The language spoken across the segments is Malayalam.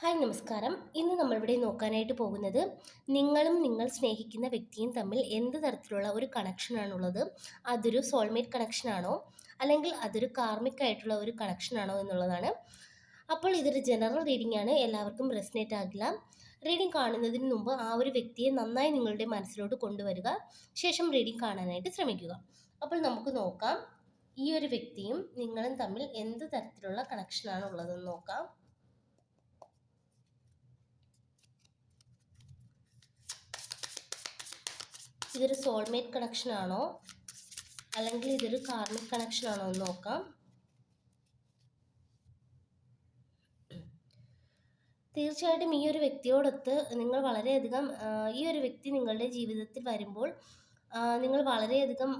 ഹായ് നമസ്കാരം. ഇന്ന് നമ്മളിവിടെ നോക്കാനായിട്ട് പോകുന്നത് നിങ്ങളും നിങ്ങൾ സ്നേഹിക്കുന്ന വ്യക്തിയും തമ്മിൽ എന്ത് തരത്തിലുള്ള ഒരു കണക്ഷനാണുള്ളത് അതൊരു സോൾമേറ്റ് കണക്ഷനാണോ അല്ലെങ്കിൽ അതൊരു കാർമിക് ആയിട്ടുള്ള ഒരു കണക്ഷനാണോ എന്നുള്ളതാണ്. അപ്പോൾ ഇതൊരു ജനറൽ റീഡിംഗ് ആണ്. എല്ലാവർക്കും റെസ്നേറ്റ് ആകില്ല. റീഡിംഗ് കാണുന്നതിന് മുമ്പ് ആ ഒരു വ്യക്തിയെ നന്നായി നിങ്ങളുടെ മനസ്സിലോട്ട് കൊണ്ടുവരിക. ശേഷം റീഡിംഗ് കാണാനായിട്ട് ശ്രമിക്കുക. അപ്പോൾ നമുക്ക് നോക്കാം. ഈ ഒരു വ്യക്തിയും നിങ്ങളും തമ്മിൽ എന്ത് തരത്തിലുള്ള കണക്ഷനാണ് ഉള്ളതെന്ന് നോക്കാം. ഇതൊരു സോൾമേറ്റ് കണക്ഷൻ ആണോ? അല്ലെങ്കിൽ ഇതൊരു കാർമിക് കണക്ഷൻ ആണോ എന്ന് നോക്കാം. തീർച്ചയായിട്ടും ഈ ഒരു വ്യക്തിയോടൊത്ത് നിങ്ങൾ വളരെയധികം ഈ ഒരു വ്യക്തി നിങ്ങളുടെ ജീവിതത്തിൽ വരുമ്പോൾ നിങ്ങൾ വളരെയധികം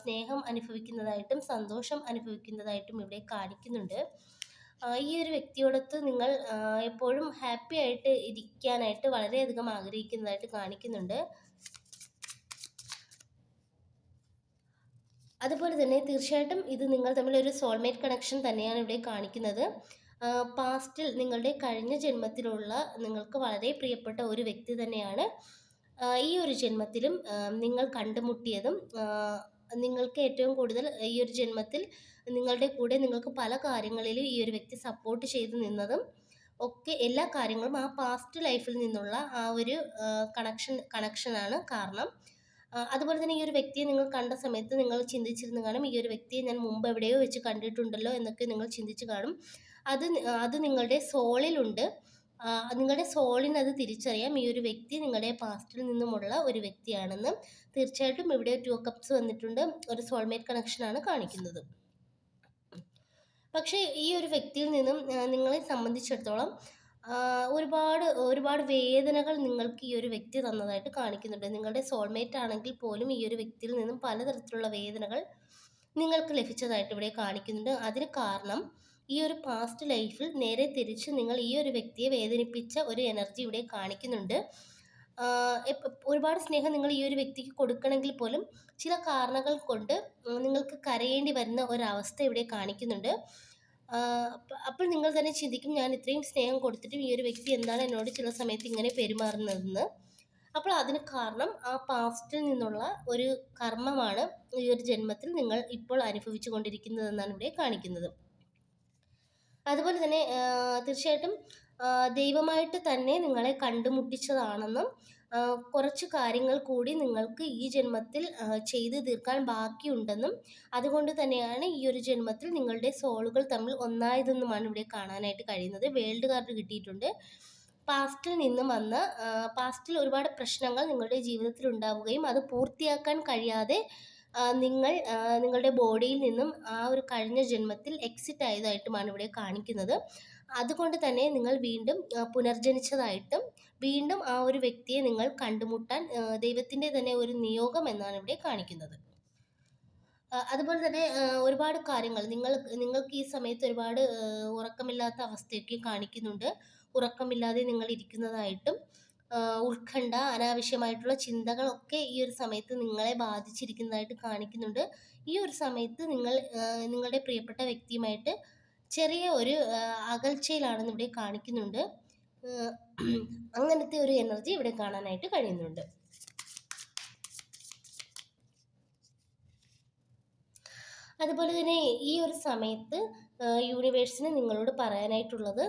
സ്നേഹം അനുഭവിക്കുന്നതായിട്ടും സന്തോഷം അനുഭവിക്കുന്നതായിട്ടും ഇവിടെ കാണിക്കുന്നുണ്ട്. ഈ ഒരു വ്യക്തിയോടൊത്ത് നിങ്ങൾ എപ്പോഴും ഹാപ്പി ആയിട്ട് ഇരിക്കാനായിട്ട് വളരെയധികം ആഗ്രഹിക്കുന്നതായിട്ട് കാണിക്കുന്നുണ്ട്. അതുപോലെ തന്നെ തീർച്ചയായിട്ടും ഇത് നിങ്ങൾ തമ്മിൽ ഒരു സോൾമേറ്റ് കണക്ഷൻ തന്നെയാണ് ഇവിടെ കാണിക്കുന്നത്. പാസ്റ്റിൽ നിങ്ങളുടെ കഴിഞ്ഞ ജന്മത്തിലുള്ള നിങ്ങൾക്ക് വളരെ പ്രിയപ്പെട്ട ഒരു വ്യക്തി തന്നെയാണ്. ഈ ഒരു ജന്മത്തിലും നിങ്ങൾ കണ്ടുമുട്ടിയതും നിങ്ങൾക്ക് ഏറ്റവും കൂടുതൽ ഈ ഒരു ജന്മത്തിൽ നിങ്ങളുടെ കൂടെ നിങ്ങൾക്ക് പല കാര്യങ്ങളിലും ഈ ഒരു വ്യക്തി സപ്പോർട്ട് ചെയ്ത് നിന്നതും ഒക്കെ എല്ലാ കാര്യങ്ങളും ആ പാസ്റ്റ് ലൈഫിൽ നിന്നുള്ള ആ ഒരു കണക്ഷൻ കണക്ഷനാണ് കാരണം. അതുപോലെ തന്നെ ഈ ഒരു വ്യക്തിയെ നിങ്ങൾ കണ്ട സമയത്ത് നിങ്ങൾ ചിന്തിച്ചിരുന്നു കാണും ഈ ഒരു വ്യക്തിയെ ഞാൻ മുമ്പ് എവിടെയോ വെച്ച് കണ്ടിട്ടുണ്ടല്ലോ എന്നൊക്കെ നിങ്ങൾ ചിന്തിച്ച് കാണും. അത് അത് നിങ്ങളുടെ സോളിലുണ്ട് നിങ്ങളുടെ സോളിന് അത് തിരിച്ചറിയാം. ഈ ഒരു വ്യക്തി നിങ്ങളുടെ പാസ്റ്റിൽ നിന്നുമുള്ള ഒരു വ്യക്തിയാണെന്ന് തീർച്ചയായിട്ടും ഇവിടെ ടു കപ്സ് വന്നിട്ടുണ്ട്. ഒരു സോൾമേറ്റ് കണക്ഷനാണ് കാണിക്കുന്നത്. പക്ഷേ ഈ ഒരു വ്യക്തിയിൽ നിന്നും നിങ്ങളെ സംബന്ധിച്ചിടത്തോളം ഒരുപാട് ഒരുപാട് വേദനകൾ നിങ്ങൾക്ക് ഈ ഒരു വ്യക്തി തന്നതായിട്ട് കാണിക്കുന്നുണ്ട്. നിങ്ങളുടെ സോൾമേറ്റ് ആണെങ്കിൽ പോലും ഈ ഒരു വ്യക്തിയിൽ നിന്നും പലതരത്തിലുള്ള വേദനകൾ നിങ്ങൾക്ക് ലഭിച്ചതായിട്ട് ഇവിടെ കാണിക്കുന്നുണ്ട്. അതിന് കാരണം ഈ ഒരു പാസ്റ്റ് ലൈഫിൽ നേരെ തിരിച്ച് നിങ്ങൾ ഈ ഒരു വ്യക്തിയെ വേദനിപ്പിച്ച ഒരു എനർജി ഇവിടെ കാണിക്കുന്നുണ്ട്. ഒരുപാട് സ്നേഹം നിങ്ങൾ ഈ ഒരു വ്യക്തിക്ക് കൊടുക്കണമെങ്കിൽ പോലും ചില കാരണങ്ങൾ കൊണ്ട് നിങ്ങൾക്ക് കരയേണ്ടി വരുന്ന ഒരവസ്ഥ ഇവിടെ കാണിക്കുന്നുണ്ട്. അപ്പോൾ നിങ്ങൾ തന്നെ ചിന്തിക്കും ഞാൻ ഇത്രയും സ്നേഹം കൊടുത്തിട്ടും ഈ ഒരു വ്യക്തി എന്താണ് എന്നോട് ചില സമയത്ത് ഇങ്ങനെ പെരുമാറുന്നതെന്ന്. അപ്പോൾ അതിന് കാരണം ആ പാസ്റ്റിൽ നിന്നുള്ള ഒരു കർമ്മമാണ് ഈ ഒരു ജന്മത്തിൽ നിങ്ങൾ ഇപ്പോൾ അനുഭവിച്ചു കൊണ്ടിരിക്കുന്നതെന്നാണ് ഇവിടെ കാണിക്കുന്നത്. അതുപോലെ തന്നെ തീർച്ചയായിട്ടും ദൈവമായിട്ട് തന്നെ നിങ്ങളെ കണ്ടുമുട്ടിച്ചതാണെന്നും കുറച്ച് കാര്യങ്ങൾ കൂടി നിങ്ങൾക്ക് ഈ ജന്മത്തിൽ ചെയ്തു തീർക്കാൻ ബാക്കിയുണ്ടെന്നും അതുകൊണ്ട് തന്നെയാണ് ഈ ഒരു ജന്മത്തിൽ നിങ്ങളുടെ സോളുകൾ തമ്മിൽ ഒന്നായതെന്നുമാണ് ഇവിടെ കാണാനായിട്ട് കഴിയുന്നത്. വേൾഡ് കാർഡ് കിട്ടിയിട്ടുണ്ട്. പാസ്റ്റിൽ നിന്നും വന്ന് പാസ്റ്റിൽ ഒരുപാട് പ്രശ്നങ്ങൾ നിങ്ങളുടെ ജീവിതത്തിൽ ഉണ്ടാവുകയും അത് പൂർത്തിയാക്കാൻ കഴിയാതെ നിങ്ങൾ നിങ്ങളുടെ ബോഡിയിൽ നിന്നും ആ ഒരു കഴിഞ്ഞ ജന്മത്തിൽ എക്സിറ്റ് ആയതായിട്ടുമാണ് ഇവിടെ കാണിക്കുന്നത്. അതുകൊണ്ട് തന്നെ നിങ്ങൾ വീണ്ടും പുനർജനിച്ചതായിട്ടും വീണ്ടും ആ ഒരു വ്യക്തിയെ നിങ്ങൾ കണ്ടുമുട്ടാൻ ദൈവത്തിന്റെ തന്നെ ഒരു നിയോഗം എന്നാണ് ഇവിടെ കാണിക്കുന്നത്. അതുപോലെ തന്നെ ഒരുപാട് കാര്യങ്ങൾ നിങ്ങൾ നിങ്ങൾക്ക് ഈ സമയത്ത് ഒരുപാട് ഉറക്കമില്ലാത്ത അവസ്ഥയൊക്കെ കാണിക്കുന്നുണ്ട്. ഉറക്കമില്ലാതെ നിങ്ങൾ ഇരിക്കുന്നതായിട്ടും ഉത്കണ്ഠ അനാവശ്യമായിട്ടുള്ള ചിന്തകളൊക്കെ ഈ ഒരു സമയത്ത് നിങ്ങളെ ബാധിച്ചിരിക്കുന്നതായിട്ട് കാണിക്കുന്നുണ്ട്. ഈ ഒരു സമയത്ത് നിങ്ങൾ നിങ്ങളുടെ പ്രിയപ്പെട്ട വ്യക്തിയുമായിട്ട് ചെറിയ ഒരു അകൽച്ചയിലാണെന്ന് ഇവിടെ കാണിക്കുന്നുണ്ട്. അങ്ങനത്തെ ഒരു എനർജി ഇവിടെ കാണാനായിട്ട് കഴിയുന്നുണ്ട്. അതുപോലെ തന്നെ ഈ ഒരു സമയത്ത് യൂണിവേഴ്സിന് നിങ്ങളോട് പറയാനായിട്ടുള്ളത്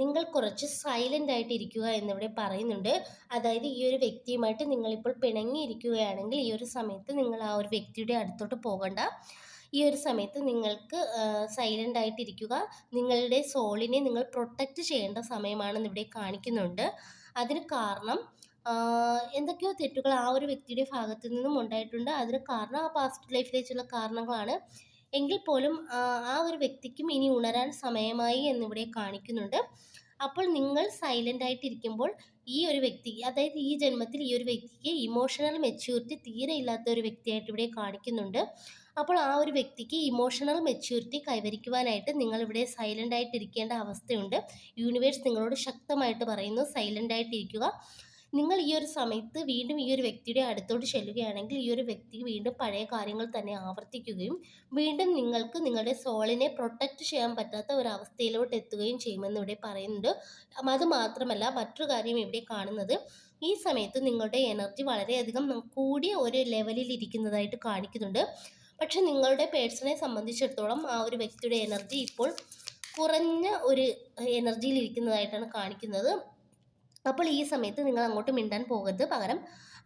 നിങ്ങൾ കുറച്ച് സൈലന്റ് ആയിട്ട് ഇരിക്കുക എന്നിവിടെ പറയുന്നുണ്ട്. അതായത് ഈ ഒരു വ്യക്തിയുമായിട്ട് നിങ്ങളിപ്പോൾ പിണങ്ങിയിരിക്കുകയാണെങ്കിൽ ഈ ഒരു സമയത്ത് നിങ്ങൾ ആ ഒരു വ്യക്തിയുടെ അടുത്തോട്ട് പോകണ്ട. ഈ ഒരു സമയത്ത് നിങ്ങൾക്ക് സൈലന്റ് ആയിട്ടിരിക്കുക. നിങ്ങളുടെ സോളിനെ നിങ്ങൾ പ്രൊട്ടക്റ്റ് ചെയ്യേണ്ട സമയമാണെന്ന് ഇവിടെ കാണിക്കുന്നുണ്ട്. അതിന് കാരണം എന്തൊക്കെയോ തെറ്റുകൾ ആ ഒരു വ്യക്തിയുടെ ഭാഗത്തു നിന്നും ഉണ്ടായിട്ടുണ്ട്. അതിന് കാരണം ആ പാസ്റ്റ് ലൈഫിലേക്കുള്ള കാരണങ്ങളാണ്. എങ്കിൽ പോലും ആ ഒരു വ്യക്തിക്കും ഇനി ഉണരാൻ സമയമായി എന്നിവിടെ കാണിക്കുന്നുണ്ട്. അപ്പോൾ നിങ്ങൾ സൈലന്റ് ആയിട്ടിരിക്കുമ്പോൾ ഈ ഒരു വ്യക്തി അതായത് ഈ ജന്മത്തിൽ ഈ ഒരു വ്യക്തിക്ക് ഇമോഷണൽ മെച്യൂരിറ്റി തീരെ ഇല്ലാത്ത ഒരു വ്യക്തിയായിട്ട് ഇവിടെ കാണിക്കുന്നുണ്ട്. അപ്പോൾ ആ ഒരു വ്യക്തിക്ക് ഇമോഷണൽ മെച്യൂരിറ്റി കൈവരിക്കുവാനായിട്ട് നിങ്ങൾ ഇവിടെ സൈലന്റ് ആയിട്ടിരിക്കേണ്ട അവസ്ഥയുണ്ട്. യൂണിവേഴ്സ് നിങ്ങളോട് ശക്തമായിട്ട് പറയുന്നു സൈലന്റ് ആയിട്ടിരിക്കുക. നിങ്ങൾ ഈ ഒരു സമയത്ത് വീണ്ടും ഈ ഒരു വ്യക്തിയുടെ അടുത്തോട്ട് ചെല്ലുകയാണെങ്കിൽ ഈ ഒരു വ്യക്തി വീണ്ടും പഴയ കാര്യങ്ങൾ തന്നെ ആവർത്തിക്കുകയും വീണ്ടും നിങ്ങൾക്ക് നിങ്ങളുടെ സോളിനെ പ്രൊട്ടക്റ്റ് ചെയ്യാൻ പറ്റാത്ത ഒരു അവസ്ഥയിലോട്ട് എത്തുകയും ചെയ്യുമെന്ന് ഇവിടെ പറയുന്നുണ്ട്. അത് മാത്രമല്ല മറ്റൊരു കാര്യം ഇവിടെ കാണുന്നത് ഈ സമയത്ത് നിങ്ങളുടെ എനർജി വളരെയധികം കൂടിയ ഒരു ലെവലിൽ ഇരിക്കുന്നതായിട്ട് കാണിക്കുന്നുണ്ട്. പക്ഷെ നിങ്ങളുടെ പേഴ്സണെ സംബന്ധിച്ചിടത്തോളം ആ ഒരു വ്യക്തിയുടെ എനർജി ഇപ്പോൾ കുറഞ്ഞ ഒരു എനർജിയിൽ ഇരിക്കുന്നതായിട്ടാണ് കാണിക്കുന്നത്. അപ്പോൾ ഈ സമയത്ത് നിങ്ങൾ അങ്ങോട്ട് മിണ്ടാൻ പോകരുത്. പകരം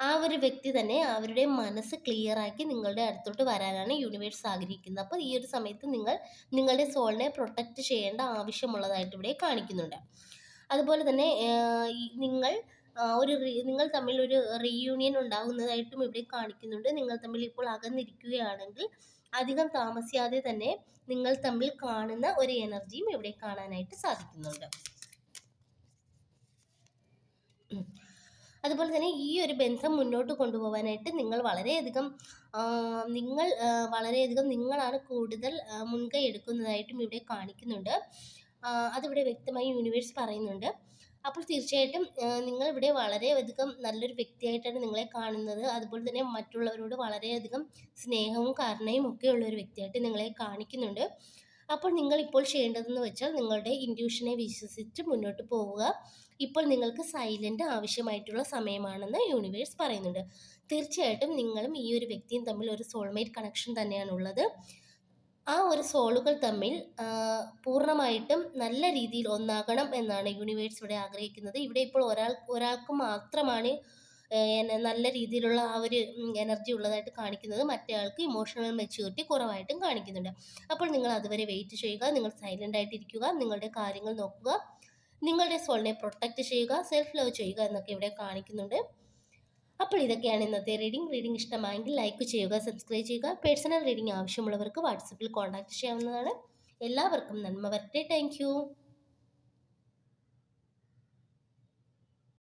ആ ഒരു വ്യക്തി തന്നെ അവരുടെ മനസ്സ് ക്ലിയർ ആക്കി നിങ്ങളുടെ അടുത്തോട്ട് വരാനാണ് യൂണിവേഴ്സ് ആഗ്രഹിക്കുന്നത്. അപ്പോൾ ഈ ഒരു സമയത്ത് നിങ്ങൾ നിങ്ങളുടെ സോളിനെ പ്രൊട്ടക്റ്റ് ചെയ്യേണ്ട ആവശ്യമുള്ളതായിട്ട് ഇവിടെ കാണിക്കുന്നുണ്ട്. അതുപോലെ തന്നെ നിങ്ങൾ ഒരു നിങ്ങൾ തമ്മിൽ ഒരു റീയൂണിയൻ ഉണ്ടാകുന്നതായിട്ടും ഇവിടെ കാണിക്കുന്നുണ്ട്. നിങ്ങൾ തമ്മിൽ ഇപ്പോൾ അകന്നിരിക്കുകയാണെങ്കിൽ അധികം താമസിയാതെ തന്നെ നിങ്ങൾ തമ്മിൽ കാണുന്ന ഒരു എനർജിയും ഇവിടെ കാണാനായിട്ട് സാധിക്കുന്നുണ്ട്. അതുപോലെ തന്നെ ഈ ഒരു ബന്ധം മുന്നോട്ട് കൊണ്ടുപോകാനായിട്ട് നിങ്ങൾ വളരെയധികം നിങ്ങൾ വളരെയധികം നിങ്ങളാണ് കൂടുതൽ മുൻകൈ എടുക്കുന്നതായിട്ടും ഇവിടെ കാണിക്കുന്നുണ്ട്. അതിവിടെ വ്യക്തമായി യൂണിവേഴ്സ് പറയുന്നുണ്ട്. അപ്പോൾ തീർച്ചയായിട്ടും നിങ്ങൾ ഇവിടെ വളരെയധികം നല്ലൊരു വ്യക്തിയായിട്ടാണ് നിങ്ങളെ കാണുന്നത്. അതുപോലെ തന്നെ മറ്റുള്ളവരോട് വളരെയധികം സ്നേഹവും കരുണയും ഒക്കെ ഉള്ള ഒരു വ്യക്തിയായിട്ട് നിങ്ങളെ കാണിക്കുന്നുണ്ട്. അപ്പോൾ നിങ്ങൾ ഇപ്പോൾ ചെയ്യേണ്ടതെന്ന് വെച്ചാൽ നിങ്ങളുടെ ഇൻഡ്യൂഷനെ വിശ്വസിച്ച് മുന്നോട്ട് പോവുക. ഇപ്പോൾ നിങ്ങൾക്ക് സൈലന്റ് ആവശ്യമായിട്ടുള്ള സമയമാണെന്ന് യൂണിവേഴ്സ് പറയുന്നുണ്ട്. തീർച്ചയായിട്ടും നിങ്ങളും ഈ ഒരു വ്യക്തിയും തമ്മിൽ ഒരു സോൾമേറ്റ് കണക്ഷൻ തന്നെയാണുള്ളത് ആ ഒരു സോളുകൾ തമ്മിൽ പൂർണമായിട്ടും നല്ല രീതിയിൽ ഒന്നാകണം എന്നാണ് യൂണിവേഴ്സ് ഇവിടെ ആഗ്രഹിക്കുന്നത്. ഇവിടെ ഇപ്പോൾ ഒരാൾ ഒരാൾക്ക് മാത്രമാണ് നല്ല രീതിയിലുള്ള ആ ഒരു എനർജി ഉള്ളതായിട്ട് കാണിക്കുന്നത്. മറ്റേ ആൾക്ക് ഇമോഷണൽ മെച്യൂരിറ്റി കുറവായിട്ടും കാണിക്കുന്നുണ്ട്. അപ്പോൾ നിങ്ങൾ അതുവരെ വെയിറ്റ് ചെയ്യുക നിങ്ങൾ സൈലന്റ് ആയിട്ടിരിക്കുക നിങ്ങളുടെ കാര്യങ്ങൾ നോക്കുക. നിങ്ങളുടെ സോളിനെ പ്രൊട്ടക്റ്റ് ചെയ്യുക സെൽഫ് ലവ് ചെയ്യുക എന്നൊക്കെ ഇവിടെ കാണിക്കുന്നുണ്ട്. അപ്പോൾ ഇതൊക്കെയാണ് ഇന്നത്തെ റീഡിംഗ് റീഡിംഗ് ഇഷ്ടമായെങ്കിൽ ലൈക്ക് ചെയ്യുക സബ്സ്ക്രൈബ് ചെയ്യുക. പേഴ്സണൽ റീഡിംഗ് ആവശ്യമുള്ളവർക്ക് വാട്സപ്പിൽ കോൺടാക്റ്റ് ചെയ്യാവുന്നതാണ്. എല്ലാവർക്കും നന്മ വരട്ടെ. താങ്ക്